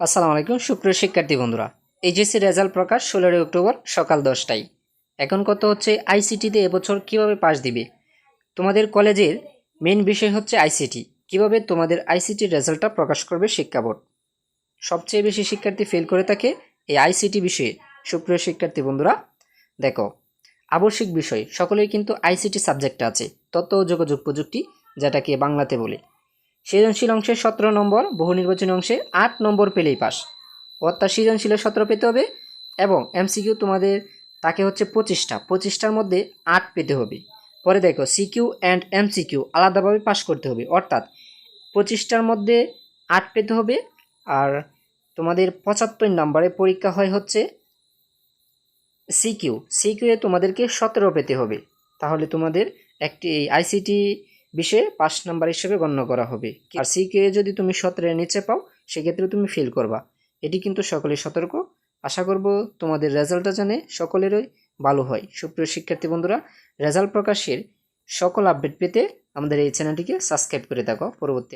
আসসালামু আলাইকুম, সুপ্রিয় শিক্ষার্থী বন্ধুরা। এইচএসসি রেজাল্ট প্রকাশ ষোলোই অক্টোবর সকাল দশটায়। এখন কত হচ্ছে? আইসিটিতে এবছর কীভাবে পাস দিবে? তোমাদের কলেজের মেন বিষয় হচ্ছে আইসিটি কীভাবে তোমাদের আইসিটির রেজাল্টটা প্রকাশ করবে শিক্ষা বোর্ড? সবচেয়ে বেশি শিক্ষার্থী ফেল করে থাকে এই আইসিটি বিষয়ে। সুপ্রিয় শিক্ষার্থী বন্ধুরা, দেখো, আবশ্যিক বিষয় সকলেই কিন্তু আইসিটি সাবজেক্ট আছে। তথ্য ও যোগাযোগ প্রযুক্তি, যেটাকে বাংলাতে বলে। সৃজনশীল অংশে সতেরো নম্বর, বহু নির্বাচনী অংশে আট নম্বর পেলেই পাস। অর্থাৎ সৃজনশীলে সতেরো পেতে হবে এবং এমসিকিউ তোমাদের তাকে হচ্ছে পঁচিশটা। পঁচিশটার মধ্যে আট পেতে হবে। পরে দেখো সিকিউ অ্যান্ড এমসিকিউ আলাদাভাবে পাস করতে হবে। অর্থাৎ পঁচিশটার মধ্যে আট পেতে হবে আর তোমাদের পঁচাত্তর নম্বরে পরীক্ষা হয় হচ্ছে সিকিউ সিকিউয়ে তোমাদেরকে সতেরো পেতে হবে। তাহলে তোমাদের একটি আইসিটি বিষয়ে পাঁচ নাম্বার হিসেবে গণ্য করা হবে। আর সিকে যদি তুমি সতেরোর নিচে পাও সেক্ষেত্রে তুমি ফেল করবা। এটি কিন্তু সকলে সতর্ক। আশা করব তোমাদের রেজাল্টটা জানে সকলেরই ভালো হয়। সুপ্রিয় শিক্ষার্থী বন্ধুরা রেজাল্ট প্রকাশের সকল আপডেট পেতে আমাদের এই চ্যানেলটিকে সাবস্ক্রাইব করে থাকো। পরবর্তী